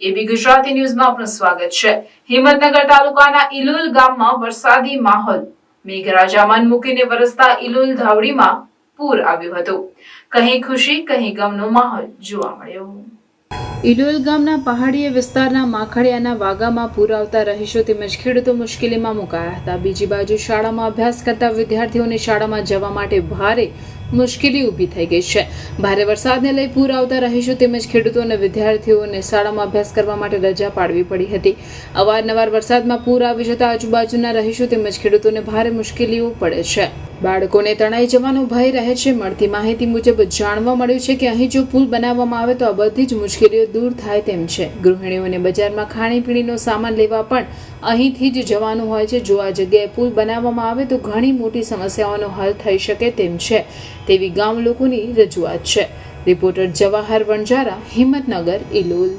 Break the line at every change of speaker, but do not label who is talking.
એબી ગુજરાતી ન્યૂઝમાં આપનું સ્વાગત છે. હિંમતનગર તાલુકાના ઇલુલ ગામમાં વરસાદી માહોલ. મેઘરાજા મન મૂકીને વરસતા ઇલુલ ધાવડીમાં પૂર આવ્યું હતું. કહી ખુશી કહી ગમનો માહોલ જોવા મળ્યો. ઇલોલ ગામના પહાડીય વિસ્તારના માખડિયાના વાગામાં પૂર આવતા રહીશો તેમજ ખેડૂતો મુશ્કેલીમાં મુકાયા હતા. બીજી બાજુ શાળામાં અભ્યાસ કરતા વિદ્યાર્થીઓને શાળામાં જવા માટે ભારે મુશ્કેલી ઊભી થઈ ગઈ છે. ભારે વરસાદને લઈ પૂર આવતા રહીશો તેમજ ખેડૂતો અને વિદ્યાર્થીઓને શાળામાં અભ્યાસ કરવા માટે રજા પાડવી પડી હતી. અવારનવાર વરસાદમાં પૂર આવી જતા આજુબાજુના રહીશો તેમજ ખેડૂતોને ભારે મુશ્કેલીઓ પડે છે. બાળકોને તણાઈ જવાનો ભય રહે છે. મળતી માહિતી મુજબ જાણવા મળ્યું છે કે અહીં જો પુલ બનાવવામાં આવે તો આ બધી જ મુશ્કેલીઓ દૂર થાય તેમ છે. ગૃહિણીઓને બજારમાં ખાણીપીણીનો સામાન લેવા પણ અહીંથી જ જવાનું હોય છે. જો આ જગ્યાએ પુલ બનાવવામાં આવે તો ઘણી મોટી સમસ્યાઓનો હલ થઈ શકે તેમ છે. તેવી ગામ લોકોની રજૂઆત છે. રિપોર્ટર જવાહર વણજારા હિંમતનગર ઇલોલ.